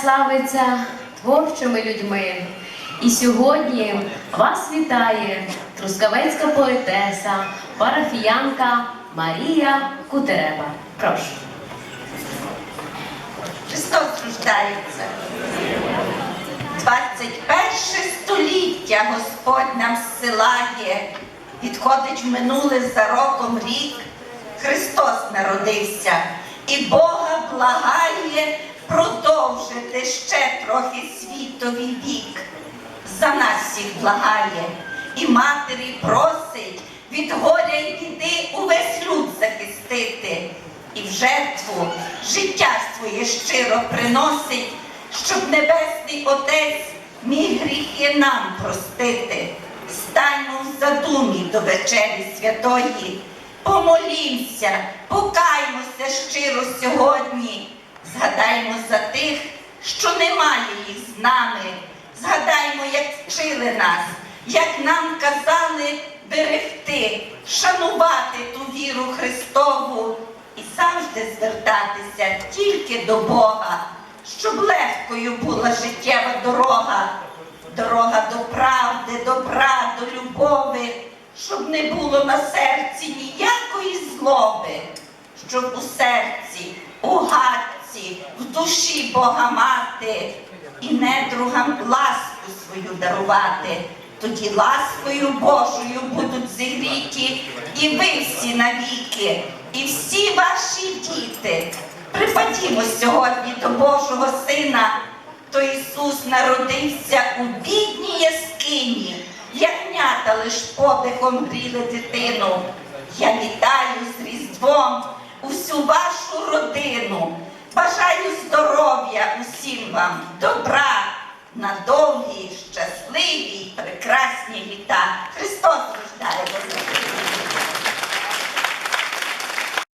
славиться творчими людьми. І сьогодні вас вітає трускавецька поетеса, парафіянка Марія Кутерева. Прошу. Христос рождається. 21 століття Господь нам зсилає, відходить в минуле за роком рік. Христос народився і Бога благає продовжити ще трохи світовий вік. За нас всіх благає і матері просить від горя й біди увесь люд захистити і в жертву життя своє щиро приносить, щоб Небесний Отець міг гріхи нам простити. Станьмо в задумі до вечері святої, помолімся, покаймося щиро сьогодні, згадаймо за тих, що немає їх з нами, згадаймо, як вчили нас, як нам казали берегти, шанувати ту віру Христову і завжди звертатися тільки до Бога, щоб легкою була життєва дорога, дорога до правди, добра, до любові, щоб не було на серці ніякої злоби, щоб у серці, у гадці, в душі Бога мати і недругам ласку свою дарувати. Тоді ласкою Божою будуть зігріті і ви всі навіки, і всі ваші діти. Припадімо сьогодні до Божого Сина, то Ісус народився у бідній яскині, ягнята лиш подихом гріли дитину. Я вітаю з Різдвом усю вашу родину. Бажаю здоров'я усім вам, добра, на